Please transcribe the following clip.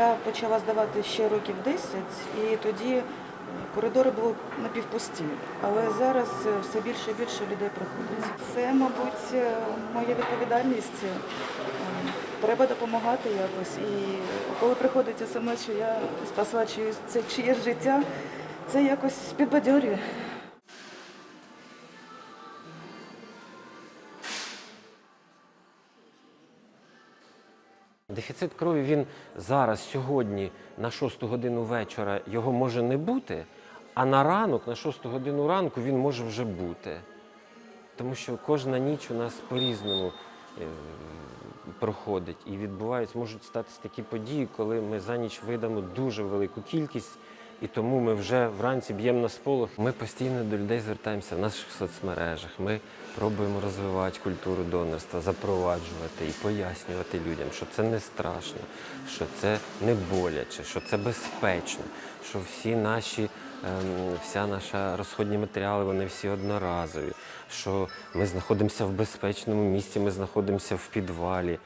Я почала здавати ще років 10, і тоді е, коридори були напівпусті. Але зараз е, все більше і більше людей приходить. Це, мабуть, е, моя відповідальність. Треба допомагати якось. І коли приходить смс, що я спасла чиєсь, це чиєсь життя, це якось підбадьорює. Дефіцит крові він зараз, сьогодні, на 6 годину вечора його може не бути, а на ранок, на 6 годину ранку, він може вже бути. Тому що кожна ніч у нас по-різному е, проходить і відбуваються, можуть статися такі події, коли ми за ніч видамо дуже велику кількість, і тому ми вже вранці б'ємо на сполох. Ми постійно до людей звертаємося в наших соцмережах. Ми пробуємо розвивати культуру донорства, запроваджувати і пояснювати людям, що це не страшно, що це не боляче, що це безпечно, що всі наші, ем, вся наша розходні матеріали, вони всі одноразові, що ми знаходимося в безпечному місці, ми знаходимося в підвалі.